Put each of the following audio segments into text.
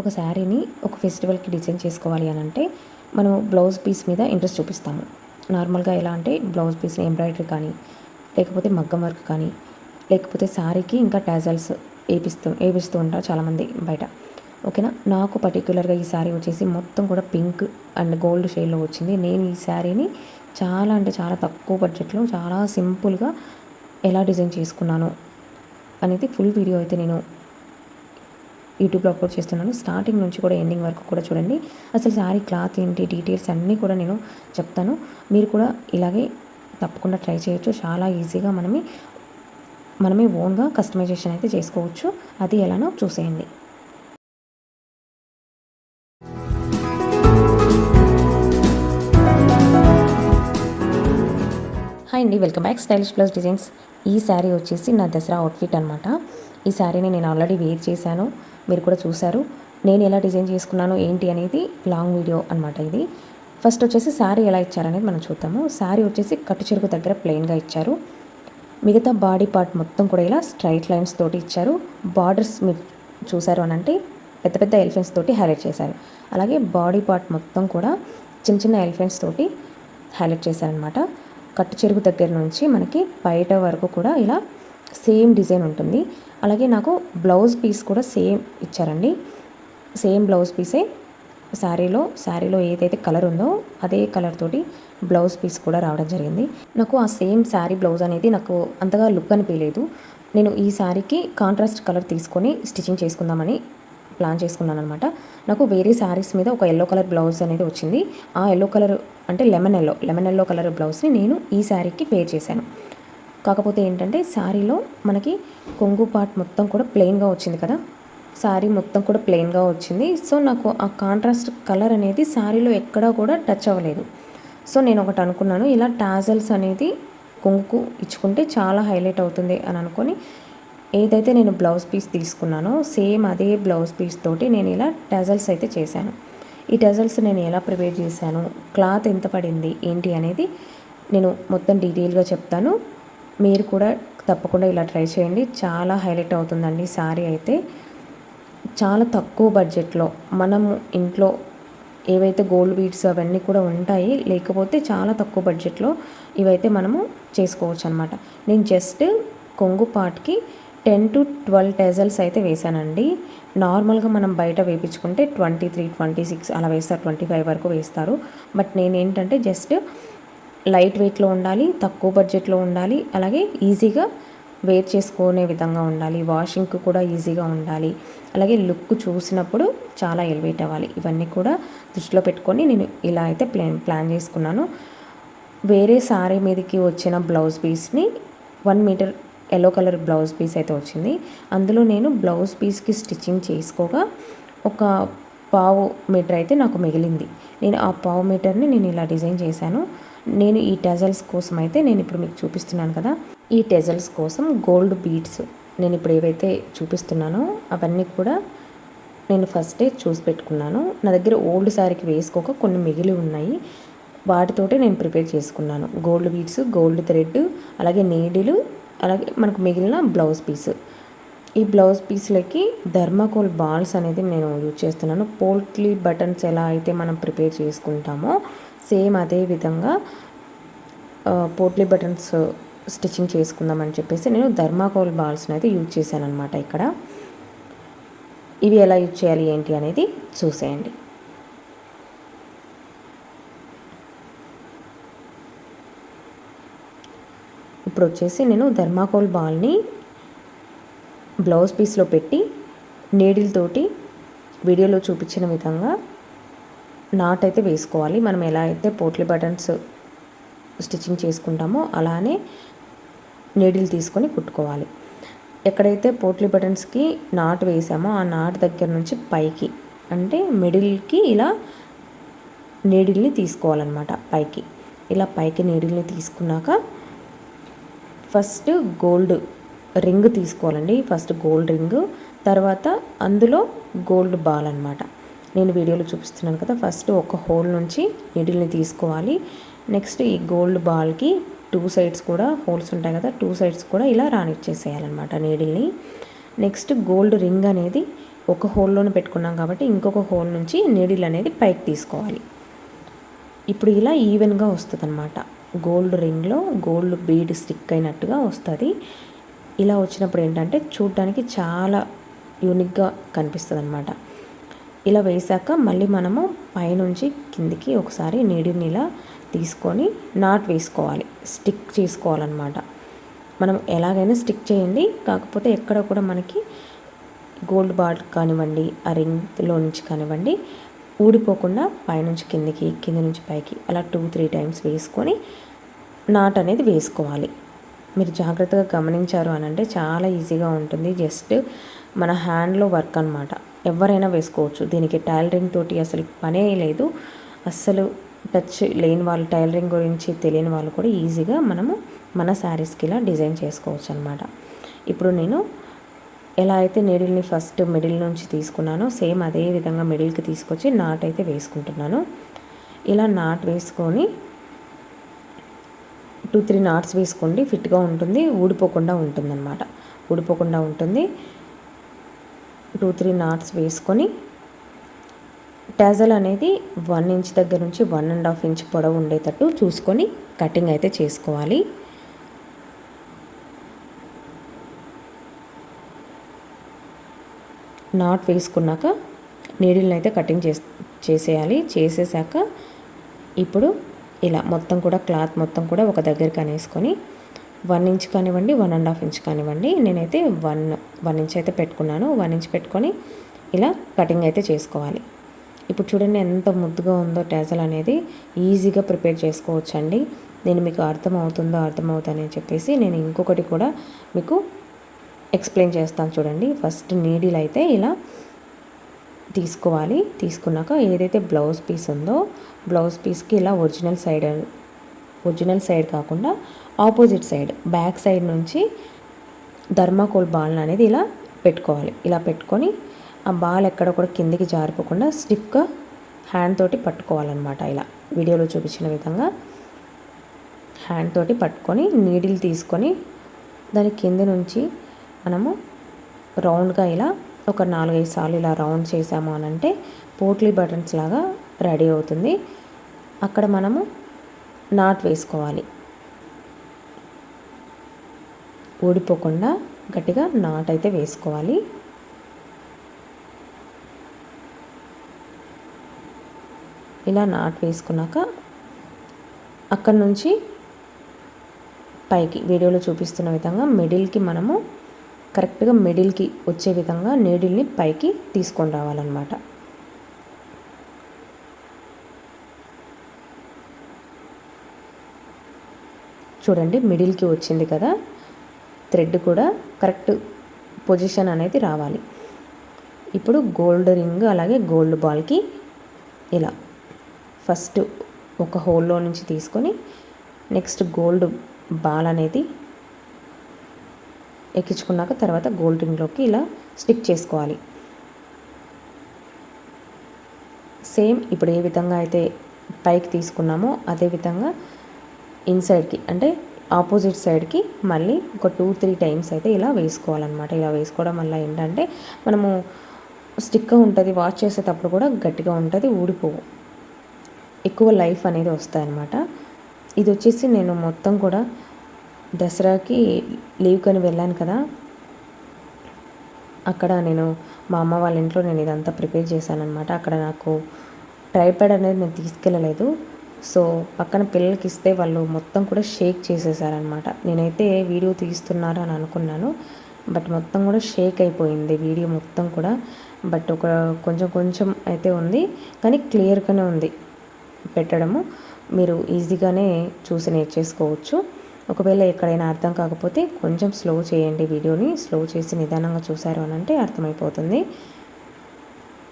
ఒక శారీని ఒక ఫెస్టివల్కి డిజైన్ చేసుకోవాలి అని అంటే మనం బ్లౌజ్ పీస్ మీద ఇంట్రెస్ట్ చూపిస్తాము. నార్మల్గా ఎలా అంటే బ్లౌజ్ పీస్ని ఎంబ్రాయిడరీ కానీ లేకపోతే మగ్గం వర్క్ కానీ లేకపోతే శారీకి ఇంకా టాజల్స్ వేపిస్తూ వేపిస్తూ ఉంటారు చాలామంది బయట. ఓకేనా? నాకు పర్టికులర్గా ఈ శారీ వచ్చేసి మొత్తం కూడా పింక్ అండ్ గోల్డ్ షేడ్లో వచ్చింది. నేను ఈ శారీని చాలా అంటే చాలా తక్కువ బడ్జెట్లో చాలా సింపుల్గా ఎలా డిజైన్ చేసుకున్నాను అనేది ఫుల్ వీడియో అయితే నేను యూట్యూబ్లో అప్లోడ్ చేస్తున్నాను. స్టార్టింగ్ నుంచి కూడా ఎండింగ్ వరకు కూడా చూడండి. అసలు శారీ క్లాత్ ఏంటి డీటెయిల్స్ అన్నీ కూడా నేను చెప్తాను. మీరు కూడా ఇలాగే తప్పకుండా ట్రై చేయొచ్చు. చాలా ఈజీగా మనమే మనమే ఓన్గా కస్టమైజేషన్ అయితే చేసుకోవచ్చు. అది ఎలానో చూసేయండి. హాయ్ అండి. Welcome back stylish plus designs ఈ శారీ వచ్చేసి నా దసరా అవుట్ఫిట్ అనమాట ఈ శారీని నేను ఆల్రెడీ వేర్ చేశాను. మీరు కూడా చూశారు. నేను ఎలా డిజైన్ చేసుకున్నాను ఏంటి అనేది లాంగ్ వీడియో అనమాట ఇది. ఫస్ట్ వచ్చేసి శారీ ఎలా ఇచ్చారనేది మనం చూద్దాము. శారీ వచ్చేసి కట్టు చెరుకు దగ్గర ప్లెయిన్గా ఇచ్చారు. మిగతా బాడీ పార్ట్ మొత్తం కూడా ఇలా స్ట్రైట్ లైన్స్ తోటి ఇచ్చారు. బార్డర్స్ మీరు చూసారు అని అంటే పెద్ద పెద్ద ఎలిఫెంట్స్ తోటి హైలైట్ చేశారు. అలాగే బాడీ పార్ట్ మొత్తం కూడా చిన్న చిన్న ఎలిఫెంట్స్ తోటి హైలైట్ చేశారనమాట కట్టు చెరుకు దగ్గర నుంచి మనకి బయట వరకు కూడా ఇలా సేమ్ డిజైన్ ఉంటుంది. అలాగే నాకు బ్లౌజ్ పీస్ కూడా సేమ్ ఇచ్చారండి. సేమ్ బ్లౌజ్ పీసే శారీలో శారీలో ఏదైతే కలర్ ఉందో అదే కలర్ తోటి బ్లౌజ్ పీస్ కూడా రావడం జరిగింది. నాకు ఆ సేమ్ శారీ బ్లౌజ్ అనేది నాకు అంతగా లుక్ అనిపించలేదు. నేను ఈ శారీకి కాంట్రాస్ట్ కలర్ తీసుకొని స్టిచ్చింగ్ చేసుకుందామని ప్లాన్ చేసుకున్నాను అనమాట నాకు వేరే శారీస్ మీద ఒక ఎల్లో కలర్ బ్లౌజ్ అనేది వచ్చింది. ఆ ఎల్లో కలర్ అంటే lemon yellow lemon yellow colour బ్లౌజ్ని నేను ఈ శారీకి పేర్ చేశాను. కాకపోతే ఏంటంటే శారీలో మనకి కొంగు పార్ట్ మొత్తం కూడా ప్లెయిన్గా వచ్చింది కదా. శారీ మొత్తం కూడా ప్లెయిన్గా వచ్చింది. సో నాకు ఆ కాంట్రాస్ట్ కలర్ అనేది శారీలో ఎక్కడా కూడా టచ్ అవ్వలేదు. సో నేను ఒకటి అనుకున్నాను ఇలా టాజల్స్ అనేది కొంగుకు ఇచ్చుకుంటే చాలా హైలైట్ అవుతుంది అని అనుకొని ఏదైతే నేను బ్లౌజ్ పీస్ తీసుకున్నానో సేమ్ అదే బ్లౌజ్ పీస్ తోటి నేను ఇలా టజల్స్ అయితే చేశాను. ఈ టజల్స్ నేను ఎలా ప్రిపేర్ చేశాను క్లాత్ ఎంత పడింది ఏంటి అనేది నేను మొత్తం డీటెయిల్గా చెప్తాను. మీరు కూడా తప్పకుండా ఇలా ట్రై చేయండి. చాలా హైలైట్ అవుతుందండి సారీ అయితే. చాలా తక్కువ బడ్జెట్లో మనము ఇంట్లో ఏవైతే గోల్డ్ బీడ్స్ అవన్నీ కూడా ఉంటాయి లేకపోతే చాలా తక్కువ బడ్జెట్లో ఇవైతే మనము చేసుకోవచ్చు అనమాట నేను జస్ట్ కొంగు పాట్కి టెన్ టు ట్వెల్వ్ టెజల్స్ అయితే వేసానండి నార్మల్గా మనం బయట వేయించుకుంటే ట్వంటీ త్రీ ట్వంటీ సిక్స్ అలా వేస్తారు ట్వంటీ ఫైవ్ వరకు వేస్తారు. బట్ నేనేంటంటే జస్ట్ లైట్ వెయిట్లో ఉండాలి తక్కువ బడ్జెట్లో ఉండాలి అలాగే ఈజీగా వేర్ చేసుకునే విధంగా ఉండాలి వాషింగ్కి కూడా ఈజీగా ఉండాలి. అలాగే లుక్ చూసినప్పుడు చాలా ఎలివేట్ అవ్వాలి. ఇవన్నీ కూడా దృష్టిలో పెట్టుకొని నేను ఇలా అయితే ప్లాన్ ప్లాన్ చేసుకున్నాను. వేరే సారీ మీదకి వచ్చిన బ్లౌజ్ పీస్ని one metre yellow colour blouse piece అయితే వచ్చింది. అందులో నేను బ్లౌజ్ పీస్కి స్టిచ్చింగ్ చేసుకోగా ఒక పావు మీటర్ అయితే నాకు మిగిలింది. నేను ఆ పావు మీటర్ని నేను ఇలా డిజైన్ చేశాను. నేను ఈ టెజల్స్ కోసం అయితే నేను ఇప్పుడు మీకు చూపిస్తున్నాను కదా. ఈ టెజల్స్ కోసం గోల్డ్ బీడ్స్ నేను ఇప్పుడు ఏవైతే చూపిస్తున్నానో అవన్నీ కూడా నేను ఫస్టే చూసి పెట్టుకున్నాను. నా దగ్గర ఓల్డ్ శారీకి వేసుకోక కొన్ని మిగిలి ఉన్నాయి. వాటితోటే నేను ప్రిపేర్ చేసుకున్నాను. గోల్డ్ బీడ్స్ గోల్డ్ థ్రెడ్ అలాగే నీడిలు అలాగే మనకు మిగిలిన బ్లౌజ్ పీస్. ఈ బ్లౌజ్ పీస్లకి ధర్మకోల్ బాల్స్ అనేది నేను యూజ్ చేస్తున్నాను. పోల్ట్లీ బటన్స్ ఎలా అయితే మనం ప్రిపేర్ చేసుకుంటామో సేమ్ అదే విధంగా పోట్లీ బటన్స్ స్టిచ్చింగ్ చేసుకుందామని చెప్పేసి నేను ధర్మాకోల్ బాల్స్ని అయితే యూజ్ చేశాను అనమాట ఇక్కడ. ఇవి ఎలా యూజ్ చేయాలి ఏంటి అనేది చూసేయండి. ఇప్పుడు వచ్చేసి నేను ధర్మాకోల్ బాల్ని బ్లౌజ్ పీస్లో పెట్టి నీడిల్తోటి వీడియోలో చూపించిన విధంగా నాట్ అయితే వేసుకోవాలి. మనం ఎలా అయితే పోట్లీ బటన్స్ స్టిచ్చింగ్ చేసుకుంటామో అలానే నీడిల్ తీసుకొని కుట్టుకోవాలి. ఎక్కడైతే పోట్లీ బటన్స్కి నాట్ వేసామో ఆ నాట్ దగ్గర నుంచి పైకి అంటే మిడిల్కి ఇలా నీడిల్ని తీసుకోవాలన్నమాట పైకి. ఇలా పైకి నీడిల్ని తీసుకున్నాక ఫస్ట్ గోల్డ్ రింగ్ తీసుకోవాలండి. ఫస్ట్ గోల్డ్ రింగ్ తర్వాత అందులో గోల్డ్ బాల్ అనమాట నేను వీడియోలో చూపిస్తున్నాను కదా. ఫస్ట్ ఒక హోల్ నుంచి నీడిల్ని తీసుకోవాలి. నెక్స్ట్ ఈ గోల్డ్ బాల్కి టూ సైడ్స్ కూడా హోల్స్ ఉంటాయి కదా టూ సైడ్స్ కూడా ఇలా రానిచ్చేసేయాలన్నమాట నీడిల్ని. నెక్స్ట్ గోల్డ్ రింగ్ అనేది ఒక హోల్లోనే పెట్టుకున్నాం కాబట్టి ఇంకొక హోల్ నుంచి నీడిల్ అనేది పైకి తీసుకోవాలి. ఇప్పుడు ఇలా ఈవెన్గా వస్తుంది అనమాట గోల్డ్ రింగ్లో గోల్డ్ బీడ్ స్టిక్ అయినట్టుగా వస్తుంది. ఇలా వచ్చినప్పుడు ఏంటంటే చూడడానికి చాలా యూనిక్గా కనిపిస్తుంది అనమాట ఇలా వేసాక మళ్ళీ మనము పైనుంచి కిందికి ఒకసారి నీడిని ఇలా తీసుకొని నాట్ వేసుకోవాలి. స్టిక్ చేసుకోవాలన్నమాట. మనం ఎలాగైనా స్టిక్ చేయండి. కాకపోతే ఎక్కడ కూడా మనకి గోల్డ్ బాల్ కానివ్వండి ఆ రింగ్లో నుంచి కానివ్వండి ఊడిపోకుండా పైనుంచి కిందికి కింద నుంచి పైకి అలా టూ త్రీ టైమ్స్ వేసుకొని నాట్ అనేది వేసుకోవాలి. మీరు జాగ్రత్తగా గమనించారు అని అంటే చాలా ఈజీగా ఉంటుంది. జస్ట్ మన హ్యాండ్లో వర్క్ అనమాట ఎవరైనా వేసుకోవచ్చు. దీనికి టైలరింగ్ తోటి అసలు పనే లేదు. అస్సలు టచ్ లేని వాళ్ళు టైలరింగ్ గురించి తెలియని వాళ్ళు కూడా ఈజీగా మనము మన శారీస్కి ఇలా డిజైన్ చేసుకోవచ్చు అనమాట ఇప్పుడు నేను ఎలా అయితే నీడిల్ని ఫస్ట్ మిడిల్ నుంచి తీసుకున్నానో సేమ్ అదే విధంగా మిడిల్కి తీసుకొచ్చి నాట్ అయితే వేసుకుంటున్నాను. ఇలా నాట్ వేసుకొని టూ త్రీ నాట్స్ వేసుకోండి. ఫిట్గా ఉంటుంది ఊడిపోకుండా ఉంటుందన్నమాట. ఊడిపోకుండా ఉంటుంది. టూ త్రీ నాట్స్ వేసుకొని టాజల్ అనేది వన్ ఇంచ్ దగ్గర నుంచి వన్ అండ్ హాఫ్ ఇంచ్ పొడవు ఉండేటట్టు చూసుకొని కటింగ్ అయితే చేసుకోవాలి. నాట్ వేసుకున్నాక నీడిల్ని అయితే కటింగ్ చేసి చేసేయాలి. చేసేసాక ఇప్పుడు ఇలా మొత్తం కూడా క్లాత్ మొత్తం కూడా ఒక దగ్గరికి అనేసుకొని వన్ ఇంచ్ కానివ్వండి వన్ అండ్ హాఫ్ ఇంచ్ కానివ్వండి. నేనైతే వన్ వన్ ఇంచ్ అయితే పెట్టుకున్నాను. వన్ ఇంచ్ పెట్టుకొని ఇలా కటింగ్ అయితే చేసుకోవాలి. ఇప్పుడు చూడండి ఎంత ముద్దుగా ఉందో టేజల్ అనేది ఈజీగా ప్రిపేర్ చేసుకోవచ్చండి. నేను మీకు అర్థమవుతుందో అర్థమవుతుందని చెప్పేసి నేను ఇంకొకటి కూడా మీకు ఎక్స్ప్లెయిన్ చేస్తాను చూడండి. ఫస్ట్ నీడిల్ అయితే ఇలా తీసుకోవాలి. తీసుకున్నాక ఏదైతే బ్లౌజ్ పీస్ ఉందో బ్లౌజ్ పీస్కి ఇలా ఒరిజినల్ సైడ్ ఒరిజినల్ సైడ్ కాకుండా ఆపోజిట్ సైడ్ బ్యాక్ సైడ్ నుంచి ధర్మాకోల్ బాల్ అనేది ఇలా పెట్టుకోవాలి. ఇలా పెట్టుకొని ఆ బాల్ ఎక్కడ కూడా కిందికి జారిపోకుండా స్టిఫ్గా హ్యాండ్ తోటి పట్టుకోవాలన్నమాట ఇలా. వీడియోలో చూపించిన విధంగా హ్యాండ్ తోటి పట్టుకొని నీడిల్ తీసుకొని దాని కింద నుంచి మనము రౌండ్గా ఇలా ఒక నాలుగైదు సార్లు ఇలా రౌండ్ చేసాము అని అంటే పోట్లీ బటన్స్ లాగా రెడీ అవుతుంది. అక్కడ మనము నాట్ వేసుకోవాలి. ఊడిపోకుండా గట్టిగా నాట్ అయితే వేసుకోవాలి. ఇలా నాట్ వేసుకున్నాక అక్కడి నుంచి పైకి వీడియోలో చూపిస్తున్న విధంగా మిడిల్కి మనము కరెక్ట్గా మిడిల్కి వచ్చే విధంగా నీడిల్ని పైకి తీసుకొని రావాలన్నమాట. చూడండి మిడిల్కి వచ్చింది కదా. థ్రెడ్ కూడా కరెక్ట్ పొజిషన్ అనేది రావాలి. ఇప్పుడు గోల్డ్ రింగ్ అలాగే గోల్డ్ బాల్కి ఇలా ఫస్ట్ ఒక హోల్లో నుంచి తీసుకొని నెక్స్ట్ గోల్డ్ బాల్ అనేది ఎక్కించుకున్నాక తర్వాత గోల్డ్ రింగ్లోకి ఇలా స్టిక్ చేసుకోవాలి. సేమ్ ఇప్పుడు ఏ విధంగా అయితే పైకి తీసుకున్నామో అదే విధంగా ఇన్సైడ్కి అంటే ఆపోజిట్ సైడ్కి మళ్ళీ ఒక టూ త్రీ టైమ్స్ అయితే ఇలా వేసుకోవాలన్నమాట. ఇలా వేసుకోవడం వల్ల ఏంటంటే మనము స్టిక్ ఉంటుంది వాష్ చేసేటప్పుడు కూడా గట్టిగా ఉంటుంది ఊడిపోవు. ఎక్కువ లైఫ్ అనేది వస్తాయన్నమాట. ఇది వచ్చేసి నేను మొత్తం కూడా దసరాకి లీవ్ కొని వెళ్ళాను కదా అక్కడ నేను మా అమ్మ వాళ్ళ ఇంట్లో నేను ఇదంతా ప్రిపేర్ చేశాను అనమాట అక్కడ నాకు ట్రైప్యాడ్ అనేది నేను తీసుకెళ్ళలేదు. సో పక్కన పిల్లలకి ఇస్తే వాళ్ళు మొత్తం కూడా షేక్ చేసేసారనమాట నేనైతే వీడియో తీస్తున్నారు అని అనుకున్నాను. బట్ మొత్తం కూడా షేక్ అయిపోయింది వీడియో మొత్తం కూడా. బట్ ఒక కొంచెం కొంచెం అయితే ఉంది. కానీ క్లియర్గానే ఉంది పెట్టడము. మీరు ఈజీగానే చూసి నేర్చేసుకోవచ్చు. ఒకవేళ ఎక్కడైనా అర్థం కాకపోతే కొంచెం స్లో చేయండి వీడియోని. స్లో చేసి నిదానంగా చూసారు అని అంటే అర్థమైపోతుంది.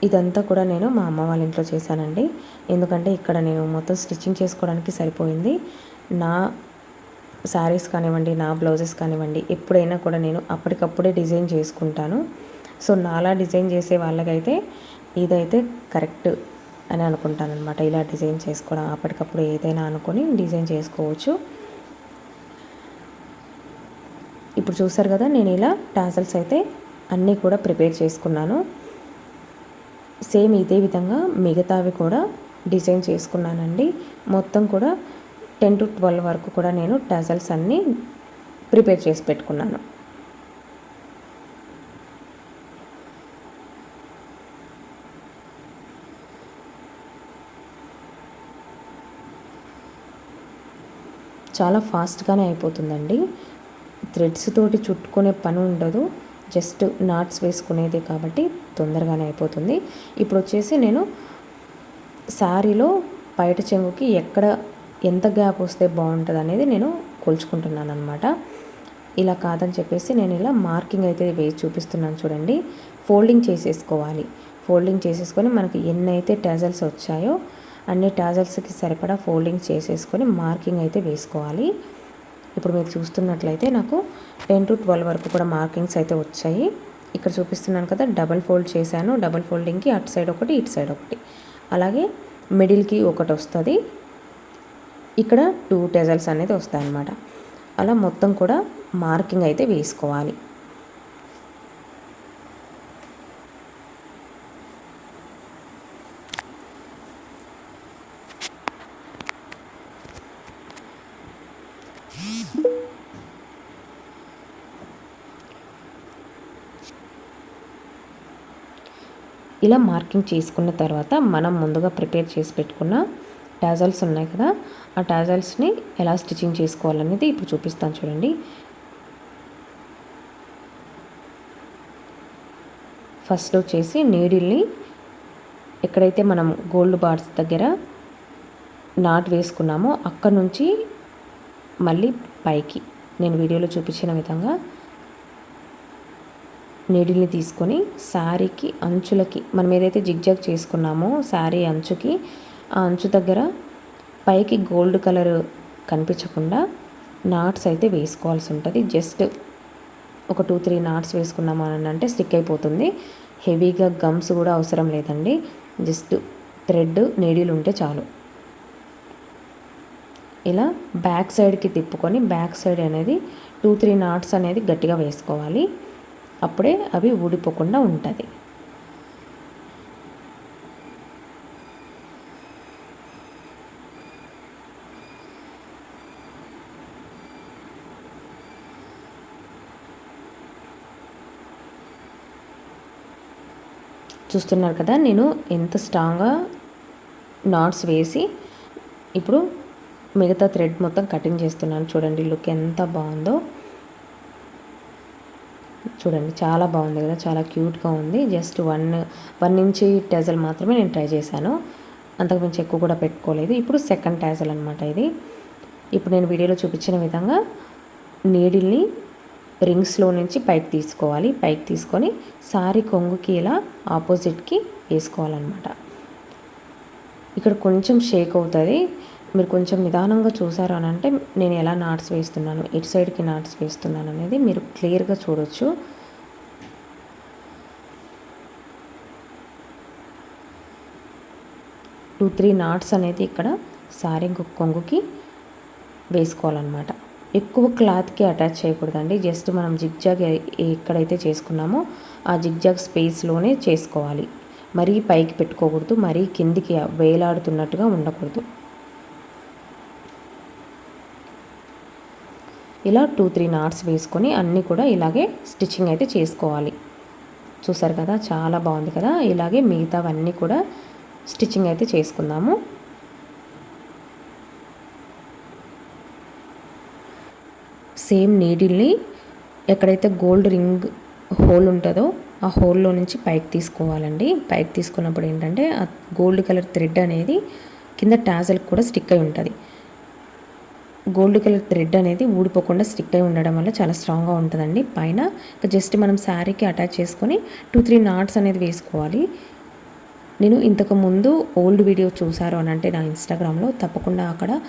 ఇదంతా కూడా నేను మా అమ్మ వాళ్ళ ఇంట్లో చేశానండి. ఎందుకంటే ఇక్కడ నేను మొత్తం స్టిచ్చింగ్ చేసుకోవడానికి సరిపోయింది. నా శారీస్ కానివ్వండి నా బ్లౌజెస్ కానివ్వండి ఎప్పుడైనా కూడా నేను అప్పటికప్పుడే డిజైన్ చేసుకుంటాను. సో నాలా డిజైన్ చేసే వాళ్ళకైతే ఇదైతే కరెక్ట్ అని అనుకుంటాను అనమాట ఇలా డిజైన్ చేసుకోవడం అప్పటికప్పుడు ఏదైనా అనుకొని డిజైన్ చేసుకోవచ్చు. ఇప్పుడు చూసారు కదా నేను ఇలా టాసల్స్ అయితే అన్నీ కూడా ప్రిపేర్ చేసుకున్నాను. సేమ్ ఇదే విధంగా మిగతావి కూడా డిజైన్ చేసుకున్నానండి. మొత్తం కూడా టెన్ టు ట్వెల్వ్ వరకు కూడా నేను టజల్స్ అన్నీ ప్రిపేర్ చేసి పెట్టుకున్నాను. చాలా ఫాస్ట్గానే అయిపోతుందండి. థ్రెడ్స్ తోటి చుట్టుకునే పని ఉండదు. జస్ట్ నాట్స్ వేసుకునేది కాబట్టి తొందరగానే అయిపోతుంది. ఇప్పుడు వచ్చేసి నేను శారీలో బయట చెంగుకి ఎక్కడ ఎంత గ్యాప్ వస్తే బాగుంటుంది అనేది నేను కొలుచుకుంటున్నాను అనమాట ఇలా కాదని చెప్పేసి నేను ఇలా మార్కింగ్ అయితే వేసి చూపిస్తున్నాను చూడండి. ఫోల్డింగ్ చేసేసుకోవాలి. ఫోల్డింగ్ చేసేసుకొని మనకి ఎన్ని అయితే టాజల్స్ వచ్చాయో అన్ని టాజల్స్కి సరిపడా ఫోల్డింగ్ చేసేసుకొని మార్కింగ్ అయితే వేసుకోవాలి. ఇప్పుడు మీరు చూస్తున్నట్లయితే నాకు టెన్ టు ట్వెల్వ్ వరకు కూడా మార్కింగ్స్ అయితే వచ్చాయి. ఇక్కడ చూపిస్తున్నాను కదా డబల్ ఫోల్డ్ చేశాను. డబల్ ఫోల్డింగ్కి అటు సైడ్ ఒకటి ఇటు సైడ్ ఒకటి. అలాగే మిడిల్కి ఒకటి వస్తుంది. ఇక్కడ టూ టెజల్స్ అనేది వస్తాయి అన్నమాట అలా మొత్తం కూడా మార్కింగ్ అయితే వేసుకోవాలి. ఇలా మార్కింగ్ చేసుకున్న తర్వాత మనం ముందుగా ప్రిపేర్ చేసి పెట్టుకున్న టాజల్స్ ఉన్నాయి కదా ఆ టాజల్స్ని ఎలా స్టిచ్చింగ్ చేసుకోవాలనేది ఇప్పుడు చూపిస్తాను చూడండి. ఫస్ట్ వచ్చేసి నీడిల్ని ఎక్కడైతే మనం గోల్డ్ బార్స్ దగ్గర నాట్ వేసుకున్నామో అక్కడ నుంచి మళ్ళీ పైకి. నేను వీడియోలో చూపించిన విధంగా నీడిల్ని తీసుకొని శారీకి అంచులకి మనం ఏదైతే జిగ్జాగ్ చేసుకున్నామో శారీ అంచుకి ఆ అంచు దగ్గర పైకి గోల్డ్ కలర్ కనిపించకుండా నాట్స్ అయితే వేసుకోవాల్సి ఉంటుంది. జస్ట్ ఒక టూ త్రీ నాట్స్ వేసుకున్నాము అని అంటే స్టిక్ అయిపోతుంది. హెవీగా గమ్స్ కూడా అవసరం లేదండి. జస్ట్ థ్రెడ్ నీడిల్ ఉంటే చాలు. ఇలా బ్యాక్ సైడ్కి తిప్పుకొని బ్యాక్ సైడ్ అనేది టూ త్రీ నాట్స్ అనేది గట్టిగా వేసుకోవాలి. అప్పుడే అవి ఊడిపోకుండా ఉంటుంది. చూస్తున్నారు కదా నేను ఎంత స్ట్రాంగ్గా నాట్స్ వేసి ఇప్పుడు మిగతా థ్రెడ్ మొత్తం కటింగ్ చేస్తున్నాను. చూడండి లుక్ ఎంత బాగుందో. చూడండి చాలా బాగుంది కదా చాలా క్యూట్గా ఉంది. Just one one inch tassel మాత్రమే నేను ట్రై చేశాను. అంతకుమించి ఎక్కువ కూడా పెట్టుకోలేదు. ఇప్పుడు సెకండ్ ట్యాజల్ అనమాట ఇది. ఇప్పుడు నేను వీడియోలో చూపించిన విధంగా నీడిల్ని రింగ్స్లో నుంచి పైకి తీసుకోవాలి. పైకి తీసుకొని సారీ కొంగుకి ఇలా ఆపోజిట్కి వేసుకోవాలన్నమాట. ఇక్కడ కొంచెం షేక్ అవుతుంది. మీరు కొంచెం నిదానంగా చూసారు అని అంటే నేను ఎలా నాట్స్ వేస్తున్నాను ఇటు సైడ్కి నాట్స్ వేస్తున్నాను అనేది మీరు క్లియర్గా చూడొచ్చు. టూ త్రీ నాట్స్ అనేది ఇక్కడ సారీ కొంగుకి వేసుకోవాలన్నమాట. ఎక్కువ క్లాత్కి అటాచ్ చేయకూడదండి. జస్ట్ మనం జిగ్జాగ్ ఎక్కడైతే చేసుకున్నామో ఆ జిగ్జాగ్ స్పేస్లోనే చేసుకోవాలి. మరీ పైకి పెట్టుకోకూడదు మరీ కిందికి వేలాడుతున్నట్టుగా ఉండకూడదు. ఇలా టూ త్రీ నాట్స్ వేసుకొని అన్నీ కూడా ఇలాగే స్టిచ్చింగ్ అయితే చేసుకోవాలి. చూసారు కదా చాలా బాగుంది కదా? ఇలాగే మిగతావన్నీ కూడా స్టిచ్చింగ్ అయితే చేసుకుందాము. సేమ్ నీడిల్ని ఎక్కడైతే గోల్డ్ రింగ్ హోల్ ఉంటుందో ఆ హోల్లో నుంచి పైకి తీసుకోవాలండి. పైకి తీసుకున్నప్పుడు ఏంటంటే ఆ గోల్డ్ కలర్ థ్రెడ్ అనేది కింద టాజల్కి కూడా స్టిక్ అయి ఉంటుంది. గోల్డ్ కలర్ థ్రెడ్ అనేది ఊడిపోకుండా స్టిక్ అయి ఉండడం వల్ల చాలా స్ట్రాంగ్గా ఉంటుందండి. పైన జస్ట్ మనం శారీకి అటాచ్ చేసుకొని టూ త్రీ నాట్స్ అనేది వేసుకోవాలి. నేను ఇంతకు ముందు ఓల్డ్ వీడియో చూసారు అని అంటే నా ఇన్స్టాగ్రామ్లో తప్పకుండా అక్కడ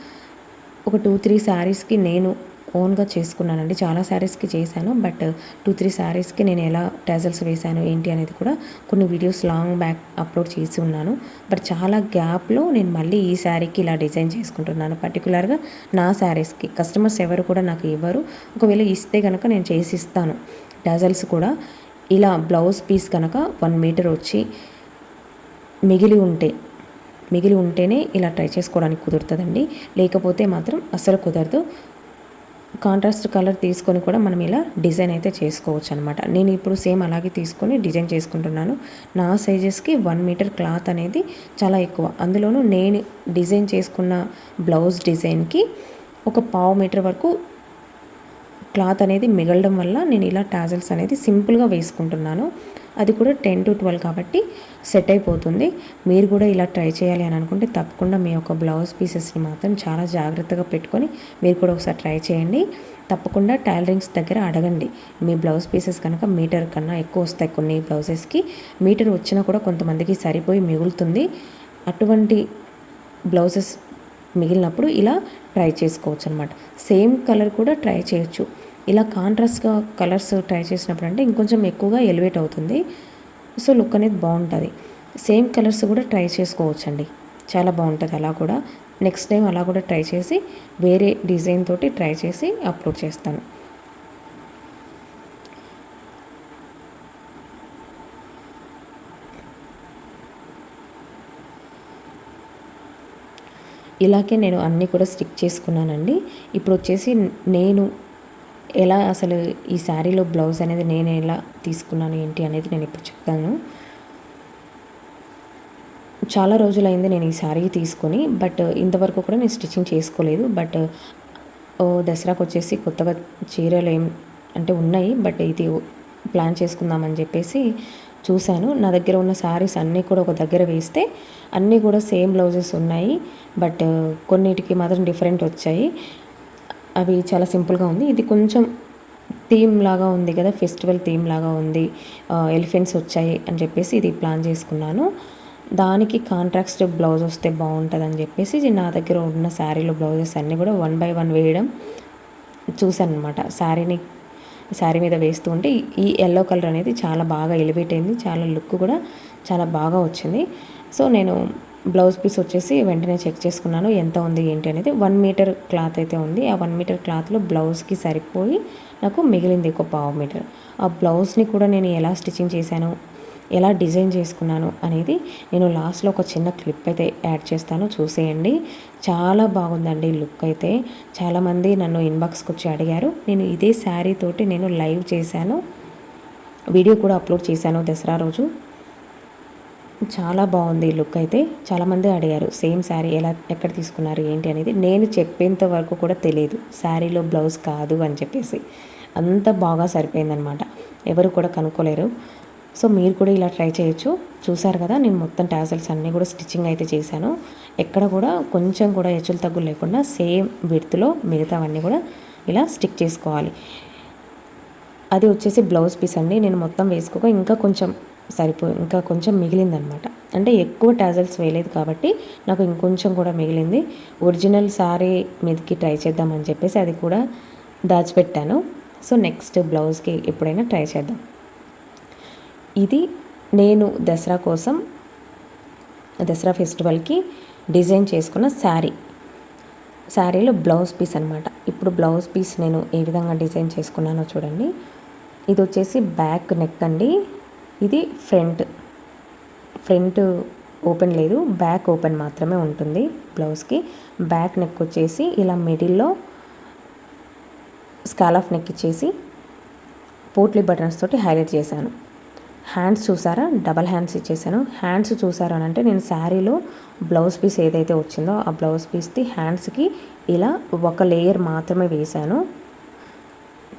ఒక టూ త్రీ శారీస్కి నేను ఓన్గా చేసుకున్నానండి. చాలా శారీస్కి చేశాను బట్ టూ త్రీ శారీస్కి నేను ఎలా టేజల్స్ వేశాను ఏంటి అనేది కూడా కొన్ని వీడియోస్ లాంగ్ బ్యాక్ అప్లోడ్ చేసి ఉన్నాను. బట్ చాలా గ్యాప్లో నేను మళ్ళీ ఈ శారీకి ఇలా డిజైన్ చేసుకుంటున్నాను. పర్టికులర్గా నా శారీస్కి కస్టమర్స్ ఎవరు కూడా నాకు ఇవ్వరు. ఒకవేళ ఇస్తే కనుక నేను చేసి ఇస్తాను. టేజల్స్ కూడా ఇలా బ్లౌజ్ పీస్ కనుక వన్ మీటర్ వచ్చి మిగిలి ఉంటే మిగిలి ఉంటేనే ఇలా ట్రై చేసుకోవడానికి కుదురుతుందండి. లేకపోతే మాత్రం అస్సలు కుదరదు. కాంట్రాస్ట్ కలర్ తీసుకొని కూడా మనం ఇలా డిజైన్ అయితే చేసుకోవచ్చు అనమాట నేను ఇప్పుడు సేమ్ అలాగే తీసుకొని డిజైన్ చేసుకుంటున్నాను. నా సైజెస్కి వన్ మీటర్ క్లాత్ అనేది చాలా ఎక్కువ. అందులోనూ నేను డిజైన్ చేసుకున్న బ్లౌజ్ డిజైన్కి ఒక పావు మీటర్ వరకు క్లాత్ అనేది మిగలడం వల్ల నేను ఇలా టాజల్స్ అనేది సింపుల్గా వేసుకుంటున్నాను. అది కూడా టెన్ టు ట్వెల్వ్ కాబట్టి సెట్ అయిపోతుంది. మీరు కూడా ఇలా ట్రై చేయాలి అని అనుకుంటే తప్పకుండా మీ యొక్క బ్లౌజ్ పీసెస్ని మాత్రం చాలా జాగ్రత్తగా పెట్టుకొని మీరు కూడా ఒకసారి ట్రై చేయండి. తప్పకుండా టైలరింగ్స్ దగ్గర అడగండి. మీ బ్లౌజ్ పీసెస్ కనుక మీటర్ కన్నా ఎక్కువ వస్తాయి కొన్ని బ్లౌజెస్కి మీటర్ వచ్చినా కూడా కొంతమందికి సరిపోయి మిగులుతుంది. అటువంటి బ్లౌజెస్ మిగిలినప్పుడు ఇలా ట్రై చేసుకోవచ్చు అనమాట సేమ్ కలర్ కూడా ట్రై చేయొచ్చు. ఇలా కాంట్రాస్ట్గా కలర్స్ ట్రై చేసినప్పుడు అంటే ఇంకొంచెం ఎక్కువగా ఎలివేట్ అవుతుంది. సో లుక్ అనేది బాగుంటుంది. సేమ్ కలర్స్ కూడా ట్రై చేసుకోవచ్చండి. చాలా బాగుంటుంది అలా కూడా. నెక్స్ట్ టైం అలా కూడా ట్రై చేసి వేరే డిజైన్ తోటి ట్రై చేసి అప్లోడ్ చేస్తాను. ఇలాగే నేను అన్నీ కూడా స్టిక్ చేసుకున్నానండి. ఇప్పుడు వచ్చేసి నేను ఎలా అసలు ఈ శారీలో బ్లౌజ్ అనేది నేను ఎలా తీసుకున్నాను ఏంటి అనేది నేను ఇప్పుడు చెప్తాను. చాలా రోజులైంది నేను ఈ శారీ తీసుకొని బట్ ఇంతవరకు కూడా నేను స్టిచ్చింగ్ చేసుకోలేదు. బట్ ఓ దసరాకు వచ్చేసి కొత్తగా చీరలు ఏం అంటే ఉన్నాయి బట్ ఇది ప్లాన్ చేసుకుందామని చెప్పేసి చూశాను. నా దగ్గర ఉన్న శారీస్ అన్నీ కూడా ఒక దగ్గర వేస్తే అన్నీ కూడా సేమ్ బ్లౌజెస్ ఉన్నాయి బట్ కొన్నిటికి మాత్రం డిఫరెంట్ వచ్చాయి. అవి చాలా సింపుల్గా ఉంది. ఇది కొంచెం థీమ్ లాగా ఉంది కదా ఫెస్టివల్ థీమ్ లాగా ఉంది. ఎలిఫెంట్స్ వచ్చాయి అని చెప్పేసి ఇది ప్లాన్ చేసుకున్నాను. దానికి కాంట్రాక్ట్ బ్లౌజ్ వస్తే బాగుంటుంది అని చెప్పేసి నా దగ్గర ఉన్న శారీలో బ్లౌజెస్ అన్నీ కూడా వన్ బై వన్ వేయడం చూశాను అనమాట శారీని శారీ మీద వేస్తూ ఉంటే ఈ ఎల్లో కలర్ అనేది చాలా బాగా ఎలివేట్ అయింది. చాలా లుక్ కూడా చాలా బాగా వచ్చింది. సో నేను బ్లౌజ్ పీస్ వచ్చేసి వెంటనే చెక్ చేసుకున్నాను ఎంత ఉంది ఏంటి అనేది. వన్ మీటర్ క్లాత్ అయితే ఉంది. ఆ వన్ మీటర్ క్లాత్లో బ్లౌజ్కి సరిపోయి నాకు మిగిలింది ఒక పావు మీటర్. ఆ బ్లౌజ్ని కూడా నేను ఎలా స్టిచ్చింగ్ చేశాను ఎలా డిజైన్ చేసుకున్నాను అనేది నేను లాస్ట్లో ఒక చిన్న క్లిప్ అయితే యాడ్ చేస్తాను. చూసేయండి. చాలా బాగుందండి లుక్ అయితే. చాలామంది నన్ను ఇన్బాక్స్కి వచ్చి అడిగారు. నేను ఇదే శారీ తోటి నేను లైవ్ చేశాను. వీడియో కూడా అప్లోడ్ చేశాను దసరా రోజు. చాలా బాగుంది లుక్ అయితే. చాలామంది అడిగారు సేమ్ శారీ ఎలా ఎక్కడ తీసుకున్నారు ఏంటి? అనేది. నేను చెప్పేంత వరకు కూడా తెలియదు శారీలో బ్లౌజ్ కాదు అని చెప్పేసి. అంత బాగా సరిపోయిందనమాట. ఎవరు కూడా కనుక్కోలేరు. సో మీరు కూడా ఇలా ట్రై చేయొచ్చు. చూసారు కదా నేను మొత్తం టాజల్స్ అన్నీ కూడా స్టిచ్చింగ్ అయితే చేశాను. ఎక్కడ కూడా కొంచెం కూడా హెచ్చులు తగ్గులు లేకుండా సేమ్ విడ్త్లో మిగతావన్నీ కూడా ఇలా స్టిక్ చేసుకోవాలి. అది వచ్చేసి బ్లౌజ్ పీస్ అండి. నేను మొత్తం వేసుకోక ఇంకా కొంచెం సరిపో ఇంకా కొంచెం మిగిలిందనమాట. అంటే ఎక్కువ టాజల్స్ వేయలేదు కాబట్టి నాకు ఇంకొంచెం కూడా మిగిలింది. ఒరిజినల్ సారీ మీదకి ట్రై చేద్దామని చెప్పేసి అది కూడా దాచిపెట్టాను. సో నెక్స్ట్ బ్లౌజ్కి ఎప్పుడైనా ట్రై చేద్దాం. ఇది నేను దసరా కోసం దసరా ఫెస్టివల్కి డిజైన్ చేసుకున్న శారీ. శారీలో బ్లౌజ్ పీస్ అనమాట. ఇప్పుడు బ్లౌజ్ పీస్ నేను ఏ విధంగా డిజైన్ చేసుకున్నానో చూడండి. ఇది వచ్చేసి బ్యాక్ నెక్ అండి. ఇది ఫ్రంట్ ఫ్రంట్ ఓపెన్ లేదు బ్యాక్ ఓపెన్ మాత్రమే ఉంటుంది బ్లౌజ్కి. బ్యాక్ నెక్ వచ్చేసి ఇలా మిడిల్లో స్కాలఫ్ నెక్ ఇచ్చేసి పోట్లీ బటన్స్ తోటి హైలైట్ చేశాను. హ్యాండ్స్ చూసారా? డబల్ హ్యాండ్స్ ఇచ్చేసాను హ్యాండ్స్ చూసారా అని అంటే నేను శారీలో బ్లౌజ్ పీస్ ఏదైతే వచ్చిందో ఆ బ్లౌజ్ పీస్ది హ్యాండ్స్కి ఇలా ఒక లేయర్ మాత్రమే వేశాను.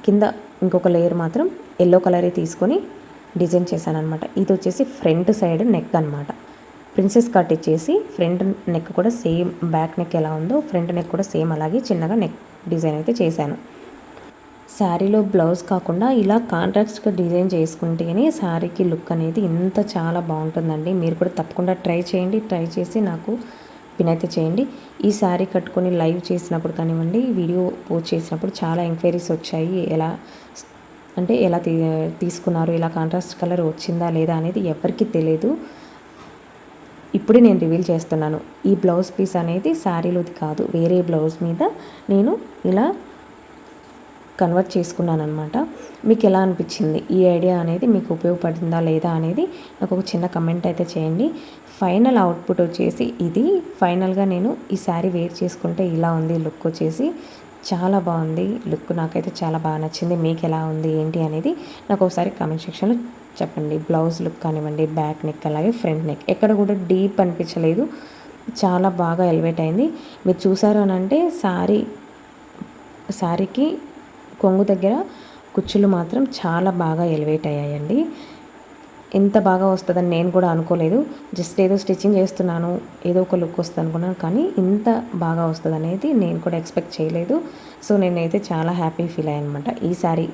కింద ఇంకొక లేయర్ మాత్రం ఎల్లో కలరే తీసుకొని డిజైన్ చేశాను అనమాట ఇది వచ్చేసి ఫ్రంట్ సైడ్ నెక్ అనమాట ప్రిన్సెస్ కట్ ఇచ్చేసి ఫ్రంట్ నెక్ కూడా సేమ్ బ్యాక్ నెక్ ఎలా ఉందో ఫ్రంట్ నెక్ కూడా సేమ్ అలాగే చిన్నగా నెక్ డిజైన్ అయితే చేశాను. శారీలో బ్లౌజ్ కాకుండా ఇలా కాంట్రాక్ట్గా డిజైన్ చేసుకుంటేనే శారీకి లుక్ అనేది ఇంత చాలా బాగుంటుందండి. మీరు కూడా తప్పకుండా ట్రై చేయండి ట్రై చేసి నాకు పిన్ అయితే చేయండి. ఈ శారీ కట్టుకొని లైవ్ చేసినప్పుడు కానివ్వండి వీడియో పోస్ట్ చేసినప్పుడు చాలా ఎంక్వైరీస్ వచ్చాయి. ఎలా అంటే ఎలా తీ తీసుకున్నారు ఇలా కాంట్రాస్ట్ కలర్ వచ్చిందా లేదా అనేది ఎవరికి తెలియదు ఇప్పుడే నేను రివీల్ చేస్తున్నాను. ఈ బ్లౌజ్ పీస్ అనేది శారీలోది కాదు. వేరే బ్లౌజ్ మీద నేను ఇలా కన్వర్ట్ చేసుకున్నాను అనమాట మీకు ఎలా అనిపించింది? ఈ ఐడియా అనేది మీకు ఉపయోగపడుతుందా లేదా అనేది నాకు ఒక చిన్న కమెంట్ అయితే చేయండి. ఫైనల్ అవుట్పుట్ వచ్చేసి ఇది. ఫైనల్గా నేను ఈ శారీ వేర్ చేసుకుంటే ఇలా ఉంది లుక్ వచ్చేసి. చాలా బాగుంది. లుక్ నాకైతే చాలా బాగా నచ్చింది. మీకు ఎలా ఉంది? ఏంటి? అనేది నాకు ఒకసారి కామెంట్ సెక్షన్లో చెప్పండి. బ్లౌజ్ లుక్ కానివ్వండి బ్యాక్ నెక్ అలాగే ఫ్రంట్ నెక్. ఎక్కడ కూడా డీప్ అనిపించలేదు. చాలా బాగా ఎలివేట్ అయింది. మీరు చూసారు అని అంటే శారీ శారీకి కొంగు దగ్గర కుచ్చులు మాత్రం చాలా బాగా ఎలివేట్ అయ్యాయండి. ఎంత బాగా వస్తుందని నేను కూడా అనుకోలేదు. జస్ట్ ఏదో స్టిచ్చింగ్ చేస్తున్నాను ఏదో ఒక లుక్ వస్తుంది అనుకున్నాను కానీ ఇంత బాగా వస్తుంది అనేది నేను కూడా ఎక్స్పెక్ట్ చేయలేదు. సో నేనైతే చాలా హ్యాపీ ఫీల్ అయ్యాను అనమాట ఈ సారీ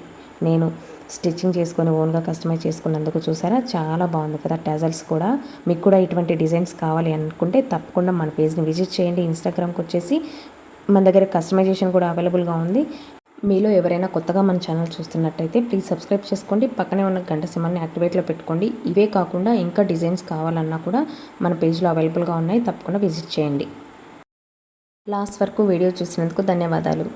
నేను స్టిచ్చింగ్ చేసుకొని ఓన్గా కస్టమైజ్ చేసుకున్నందుకు చూసారా చాలా బాగుంది కదా టెజల్స్ కూడా. మీకు కూడా ఇటువంటి డిజైన్స్ కావాలి అనుకుంటే తప్పకుండా మన పేజ్ని విజిట్ చేయండి. ఇన్స్టాగ్రామ్కి వచ్చేసి మన దగ్గర కస్టమైజేషన్ కూడా అవైలబుల్గా ఉంది. మీలో ఎవరైనా కొత్తగా మన ఛానల్ చూస్తున్నట్టయితే ప్లీజ్ సబ్స్క్రైబ్ చేసుకోండి. పక్కనే ఉన్న గంట సింబల్ని యాక్టివేట్లో పెట్టుకోండి. ఇవే కాకుండా ఇంకా డిజైన్స్ కావాలన్నా కూడా మన పేజ్లో అవైలబుల్గా ఉన్నాయి. తప్పకుండా విజిట్ చేయండి. లాస్ట్ వరకు వీడియో చూసినందుకు ధన్యవాదాలు.